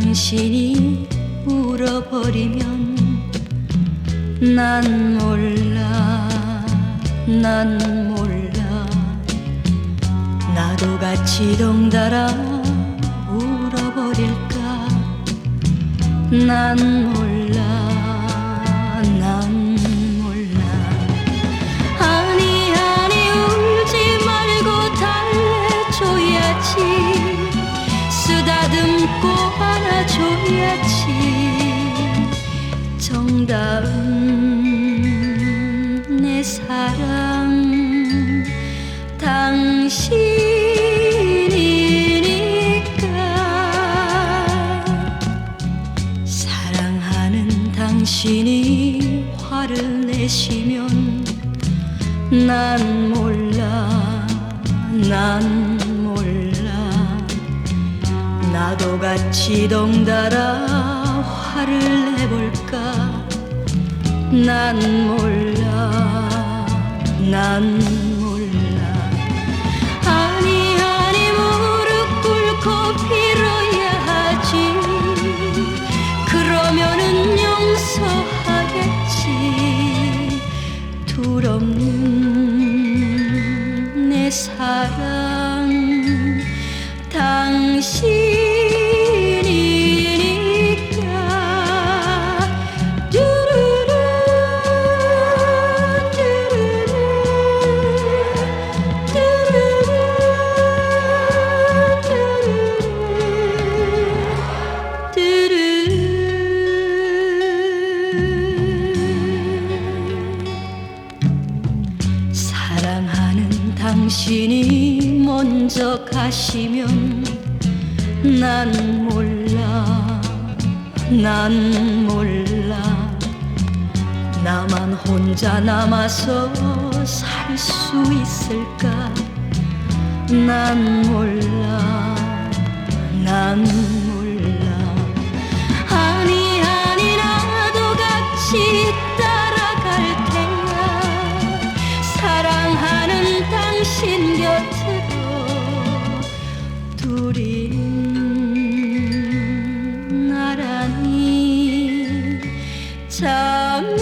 당신이 울어버리면 난 몰라 난 몰라. 나도 같이 덩달아 울어버릴까? 난 몰라 정다운 내 사랑. 당신이니까 사랑하는 당신이 화를 내시면 난 몰라 난 몰라. 나도 같이 덩달아 화를 내볼까 난 몰라 난 몰라. 아니 아니 무릎 꿇고 빌어야 하지. 그러면은 용서하겠지. 둘없는 내 사랑 당신이 먼저 가시면 난 몰라 난 몰라. 나만 혼자 남아서 살 수 있을까? 난 몰라 난 우리 나라니. 참